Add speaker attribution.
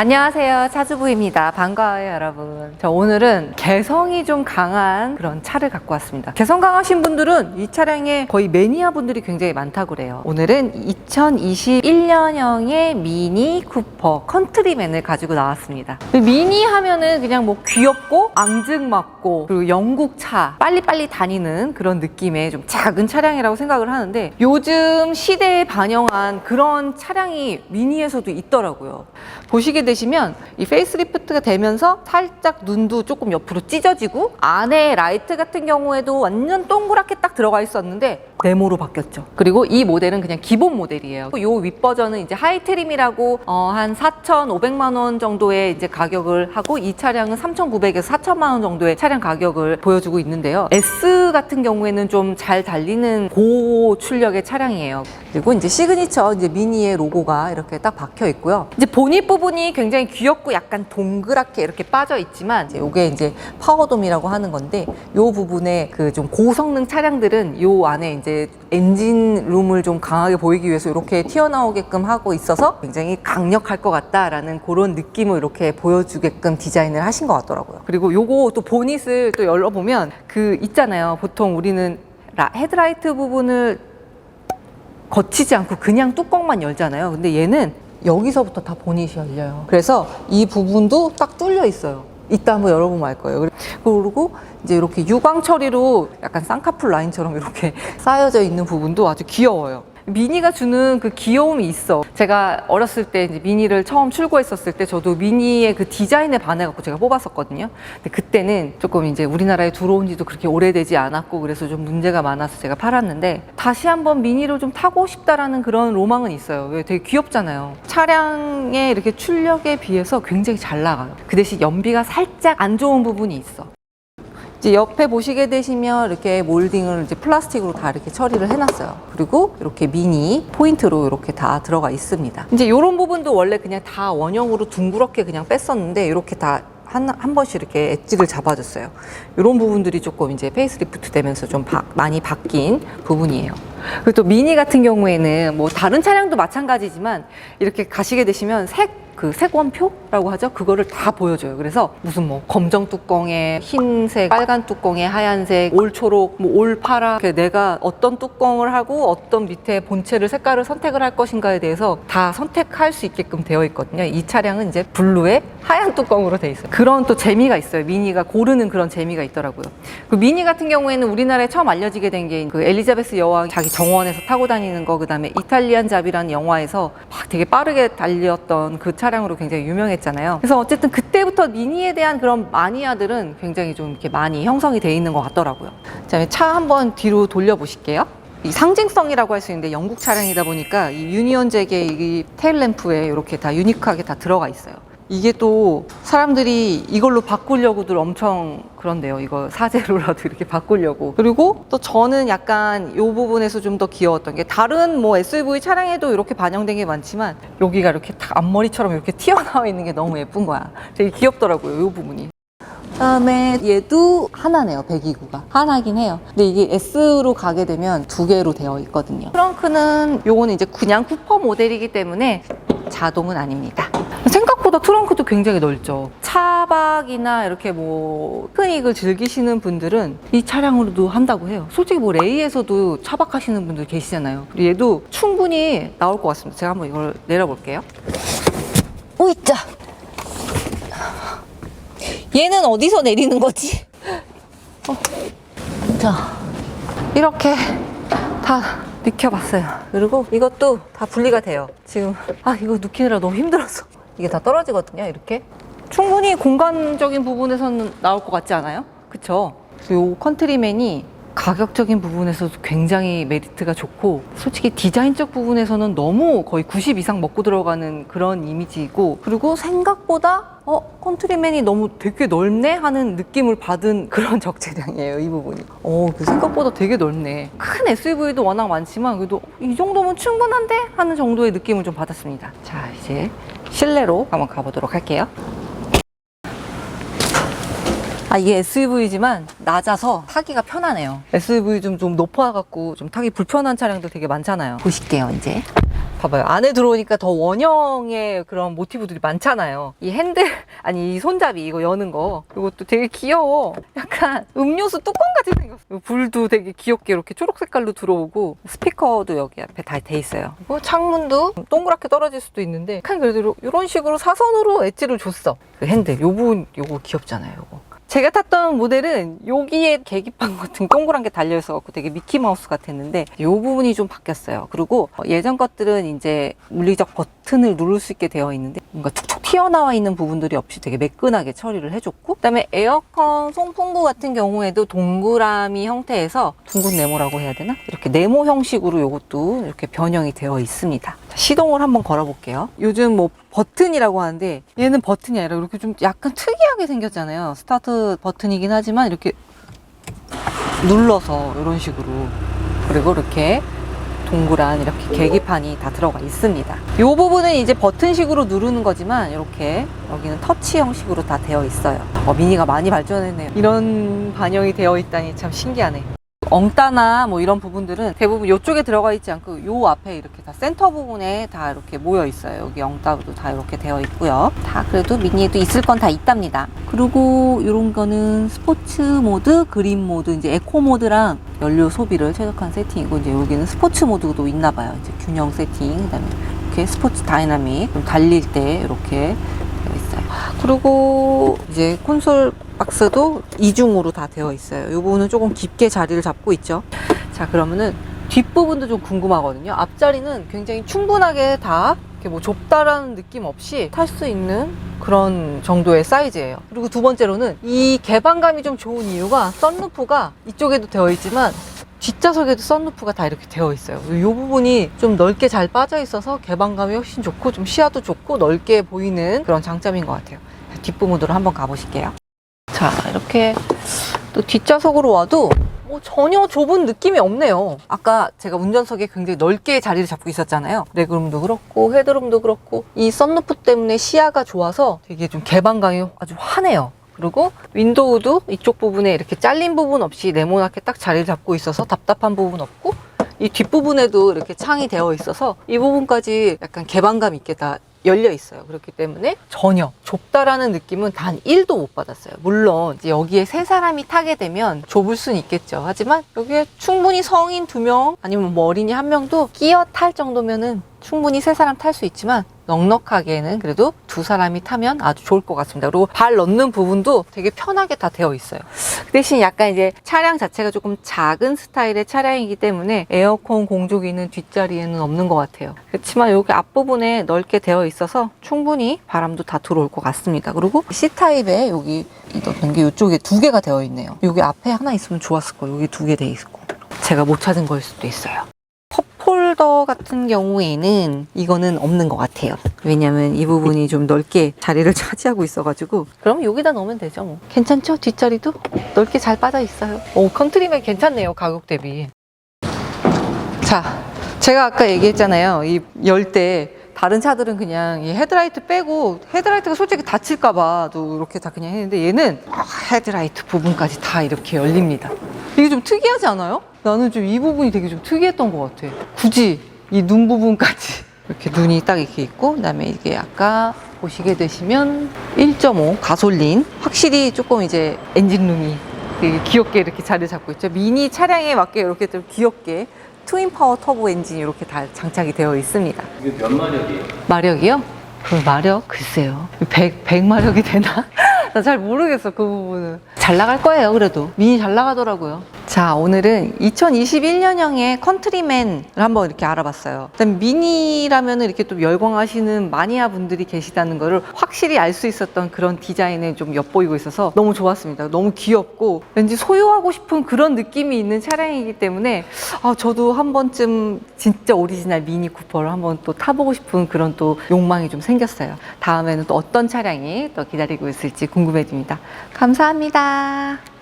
Speaker 1: 안녕하세요. 차주부입니다. 반가워요, 여러분. 저 오늘은 개성이 좀 강한 그런 차를 갖고 왔습니다. 개성 강하신 분들은 이 차량에 거의 매니아 분들이 굉장히 많다고 그래요. 오늘은 2021년형의 미니 쿠퍼 컨트리맨을 가지고 나왔습니다. 미니 하면은 그냥 뭐 귀엽고 앙증맞고 그리고 영국 차 빨리빨리 다니는 그런 느낌의 좀 작은 차량이라고 생각을 하는데 요즘 시대에 반영한 그런 차량이 미니에서도 있더라고요. 보시게 되시면 이 페이스리프트가 되면서 살짝 눈도 조금 옆으로 찢어지고 안에 라이트 같은 경우에도 완전 동그랗게 딱 들어가 있었는데 네모로 바뀌었죠. 그리고 이 모델은 그냥 기본 모델이에요. 요 윗버전은 이제 하이트림이라고 어, 한 4,500만 원 정도의 이제 가격을 하고 이 차량은 3,900에서 4천만 원 정도의 차량 가격을 보여주고 있는데요. S 같은 경우에는 좀 잘 달리는 고출력의 차량이에요. 그리고 이제 시그니처 이제 미니의 로고가 이렇게 딱 박혀 있고요. 이제 보닛 부분이 굉장히 귀엽고 약간 동그랗게 이렇게 빠져 있지만 이제 요게 이제 파워돔이라고 하는 건데 요 부분에 그 좀 고성능 차량들은 요 안에 이제 엔진 룸을 좀 강하게 보이기 위해서 이렇게 튀어나오게끔 하고 있어서 굉장히 강력할 것 같다라는 그런 느낌을 이렇게 보여주게끔 디자인을 하신 것 같더라고요. 그리고 요거 또 보닛을 또 열어보면 그 있잖아요. 보통 우리는 라- 헤드라이트 부분을 거치지 않고 그냥 뚜껑만 열잖아요. 근데 얘는 여기서부터 다 보닛이 열려요. 그래서 이 부분도 딱 뚫려 있어요. 이따 한번 열어보면 알 거예요. 그리고 이제 이렇게 유광 처리로 약간 쌍꺼풀 라인처럼 이렇게 쌓여져 있는 부분도 아주 귀여워요. 미니가 주는 그 귀여움이 있어. 제가 어렸을 때 이제 미니를 처음 출고했었을 때 저도 미니의 그 디자인에 반해갖고 제가 뽑았었거든요. 근데 그때는 조금 이제 우리나라에 들어온 지도 그렇게 오래되지 않았고 그래서 좀 문제가 많아서 제가 팔았는데 다시 한번 미니로 좀 타고 싶다라는 그런 로망은 있어요. 왜 되게 귀엽잖아요. 차량의 이렇게 출력에 비해서 굉장히 잘 나가요. 그 대신 연비가 살짝 안 좋은 부분이 있어. 이제 옆에 보시게 되시면 이렇게 몰딩을 이제 플라스틱으로 다 이렇게 처리를 해놨어요. 그리고 이렇게 미니 포인트로 이렇게 다 들어가 있습니다. 이제 이런 부분도 원래 그냥 다 원형으로 둥그렇게 그냥 뺐었는데 이렇게 다 한, 한 번씩 이렇게 엣지를 잡아줬어요. 이런 부분들이 조금 이제 페이스리프트 되면서 좀 바- 많이 바뀐 부분이에요. 그리고 또 미니 같은 경우에는 뭐 다른 차량도 마찬가지지만 이렇게 가시게 되시면 색 그 색원표라고 하죠. 그거를 다 보여줘요. 그래서 무슨 뭐 검정 뚜껑에 흰색, 빨간 뚜껑에 하얀색, 올 초록, 뭐 올 파라. 이렇게 내가 어떤 뚜껑을 하고 어떤 밑에 본체를 색깔을 선택을 할 것인가에 대해서 다 선택할 수 있게끔 되어 있거든요. 이 차량은 이제 블루에 하얀 뚜껑으로 돼 있어요. 그런 또 재미가 있어요. 미니가 고르는 그런 재미가 있더라고요. 그 미니 같은 경우에는 우리나라에 처음 알려지게 된 게 그 엘리자베스 여왕 자기 정원에서 타고 다니는 거 그다음에 이탈리안 잡이라는 영화에서 막 되게 빠르게 달렸던 그 차 량으로 굉장히 유명했잖아요. 그래서 어쨌든 그때부터 미니에 대한 그런 마니아들은 굉장히 좀 이렇게 많이 형성이 돼 있는 것 같더라고요. 자, 차 한번 뒤로 돌려 보실게요. 이 상징성이라고 할 수 있는데 영국 차량이다 보니까 이 유니온 잭의 이 테일 램프에 이렇게 다 유니크하게 다 들어가 있어요. 이게 또 사람들이 이걸로 바꾸려고들 엄청 그런데요. 이거 사제로라도 이렇게 바꾸려고. 그리고 또 저는 약간 이 부분에서 좀 더 귀여웠던 게 다른 뭐 SUV 차량에도 이렇게 반영된 게 많지만 여기가 이렇게 딱 앞머리처럼 이렇게 튀어나와 있는 게 너무 예쁜 거야. 되게 귀엽더라고요. 이 부분이. 그다음에 얘도 하나네요. 배기구가 하나긴 해요. 근데 이게 S로 가게 되면 두 개로 되어 있거든요. 트렁크는 요거는 이제 그냥 쿠퍼 모델이기 때문에 자동은 아닙니다. 생각보다 트렁크도 굉장히 넓죠. 차박이나 이렇게 뭐 피크닉을 즐기시는 분들은 이 차량으로도 한다고 해요. 솔직히 뭐 레이에서도 차박하시는 분들 계시잖아요. 그리고 얘도 충분히 나올 것 같습니다. 제가 한번 이걸 내려볼게요. 오이짜. 얘는 어디서 내리는 거지? 어. 자, 이렇게 다 익혀봤어요. 그리고 이것도 다 분리가 돼요. 지금, 아, 이거 눕히느라 너무 힘들었어. 이게 다 떨어지거든요, 이렇게. 충분히 공간적인 부분에서는 나올 것 같지 않아요? 그쵸? 요 컨트리맨이 가격적인 부분에서도 굉장히 메리트가 좋고 솔직히 디자인적 부분에서는 너무 거의 90 이상 먹고 들어가는 그런 이미지이고 그리고 생각보다 어 컨트리맨이 너무 되게 넓네 하는 느낌을 받은 그런 적재량이에요 이 부분이 어그 생각보다 되게 넓네 큰 SUV도 워낙 많지만 그래도 이 정도면 충분한데 하는 정도의 느낌을 좀 받았습니다 자 이제 실내로 한번 가보도록 할게요 아 이게 SUV지만 낮아서 타기가 편하네요. SUV 좀 좀 높아갖고 좀 타기 불편한 차량도 되게 많잖아요. 보실게요 이제. 봐봐요. 안에 들어오니까 더 원형의 그런 모티브들이 많잖아요. 이 핸들, 아니, 이 손잡이 이거 여는 거. 이것도 되게 귀여워. 약간 음료수 뚜껑 같이 생겼어. 불도 되게 귀엽게 이렇게 초록 색깔로 들어오고, 스피커도 여기 앞에 다 돼 있어요. 그리고 창문도 동그랗게 떨어질 수도 있는데, 약간 그래도 이런 식으로 사선으로 엣지를 줬어. 그 핸들. 요 부분, 요거 귀엽잖아요, 요거. 제가 탔던 모델은 여기에 계기판 같은 동그란 게 달려 있어 갖고 되게 미키마우스 같았는데 이 부분이 좀 바뀌었어요. 그리고 예전 것들은 이제 물리적 버튼을 누를 수 있게 되어 있는데 뭔가 툭툭 튀어나와 있는 부분들이 없이 되게 매끈하게 처리를 해줬고 그다음에 에어컨 송풍구 같은 경우에도 동그라미 형태에서 둥근 네모라고 해야 되나? 이렇게 네모 형식으로 이것도 이렇게 변형이 되어 있습니다. 자, 시동을 한번 걸어 볼게요. 요즘 뭐 버튼이라고 하는데 얘는 버튼이 아니라 이렇게 좀 약간 특이하게 생겼잖아요. 스타트 버튼이긴 하지만 이렇게 눌러서 이런 식으로 그리고 이렇게 동그란 이렇게 계기판이 다 들어가 있습니다. 이 부분은 이제 버튼식으로 누르는 거지만 이렇게 여기는 터치 형식으로 다 되어 있어요. 어, 미니가 많이 발전했네요. 이런 반영이 되어 있다니 참 신기하네. 엉따나 뭐 이런 부분들은 대부분 이쪽에 들어가 있지 않고 요 앞에 이렇게 다 센터 부분에 다 이렇게 모여 있어요. 여기 엉따도 다 이렇게 되어 있고요. 다 그래도 미니에도 있을 건 다 있답니다. 그리고 이런 거는 스포츠 모드, 그린 모드, 이제 에코 모드랑 연료 소비를 최적화한 세팅이고 이제 여기는 스포츠 모드도 있나 봐요. 이제 균형 세팅, 그다음에 이렇게 스포츠 다이나믹 좀 달릴 때 이렇게 되어 있어요. 그리고 이제 콘솔 박스도 이중으로 다 되어 있어요. 이 부분은 조금 깊게 자리를 잡고 있죠. 자, 그러면은 뒷부분도 좀 궁금하거든요. 앞자리는 굉장히 충분하게 다 이렇게 뭐 좁다라는 느낌 없이 탈 수 있는 그런 정도의 사이즈예요. 그리고 두 번째로는 이 개방감이 좀 좋은 이유가 썬루프가 이쪽에도 되어 있지만 뒷좌석에도 썬루프가 다 이렇게 되어 있어요. 이 부분이 좀 넓게 잘 빠져 있어서 개방감이 훨씬 좋고 좀 시야도 좋고 넓게 보이는 그런 장점인 것 같아요. 뒷부분으로 한번 가보실게요. 자, 이렇게 또 뒷좌석으로 와도 뭐 전혀 좁은 느낌이 없네요. 아까 제가 운전석에 굉장히 넓게 자리를 잡고 있었잖아요. 레그룸도 그렇고 헤드룸도 그렇고 이 썬루프 때문에 시야가 좋아서 되게 좀 개방감이 아주 환해요. 그리고 윈도우도 이쪽 부분에 이렇게 잘린 부분 없이 네모나게 딱 자리를 잡고 있어서 답답한 부분 없고 이 뒷부분에도 이렇게 창이 되어 있어서 이 부분까지 약간 개방감 있게 다 열려 있어요. 그렇기 때문에 전혀 좁다라는 느낌은 단 1도 못 받았어요. 물론 이제 여기에 세 사람이 타게 되면 좁을 수는 있겠죠. 하지만 여기에 충분히 성인 두 명 아니면 뭐 어린이 한 명도 끼어 탈 정도면은 충분히 세 사람 탈 수 있지만 넉넉하게는 그래도 두 사람이 타면 아주 좋을 것 같습니다. 그리고 발 넣는 부분도 되게 편하게 다 되어 있어요. 그 대신 약간 이제 차량 자체가 조금 작은 스타일의 차량이기 때문에 에어컨 공조기는 뒷자리에는 없는 것 같아요. 그렇지만 여기 앞부분에 넓게 되어 있어서 충분히 바람도 다 들어올 것 같습니다. 그리고 C타입에 여기 넣는 게 이쪽에 두 개가 되어 있네요. 여기 앞에 하나 있으면 좋았을 거예요. 여기 두 개 돼 있고. 제가 못 찾은 거일 수도 있어요. 같은 경우에는 이거는 없는 것 같아요. 왜냐면 이 부분이 좀 넓게 자리를 차지하고 있어가지고 그럼 여기다 넣으면 되죠 뭐. 괜찮죠? 뒷자리도 넓게 잘 빠져 있어요. 오 컨트리맨 괜찮네요 가격 대비. 자, 제가 아까 얘기했잖아요. 이열때 다른 차들은 그냥 이 헤드라이트 빼고 헤드라이트가 솔직히 다칠까봐도 이렇게 다 그냥 했는데 얘는 아, 헤드라이트 부분까지 다 이렇게 열립니다. 이게 좀 특이하지 않아요? 나는 좀 이 부분이 되게 좀 특이했던 것 같아. 굳이 이 눈 부분까지 이렇게 눈이 딱 이렇게 있고 그다음에 이게 아까 보시게 되시면 1.5 가솔린 확실히 조금 이제 엔진룸이 되게 귀엽게 이렇게 자리 잡고 있죠. 미니 차량에 맞게 이렇게 좀 귀엽게 트윈 파워 터보 엔진이 이렇게 다 장착이 되어 있습니다.
Speaker 2: 이게 몇 마력이에요?
Speaker 1: 마력이요? 그 마력 글쎄요. 100, 100마력이 되나? 나 잘 모르겠어 그 부분은. 잘 나갈 거예요 그래도. 미니 잘 나가더라고요. 자 오늘은 2021년형의 컨트리맨을 한번 이렇게 알아봤어요. 일단 미니라면 이렇게 또 열광하시는 마니아 분들이 계시다는 거를 확실히 알 수 있었던 그런 디자인에 좀 엿보이고 있어서 너무 좋았습니다. 너무 귀엽고 왠지 소유하고 싶은 그런 느낌이 있는 차량이기 때문에 아, 저도 한 번쯤 진짜 오리지널 미니 쿠퍼를 한번 또 타보고 싶은 그런 또 욕망이 좀 생겼어요. 다음에는 또 어떤 차량이 또 기다리고 있을지 궁금해집니다. 감사합니다.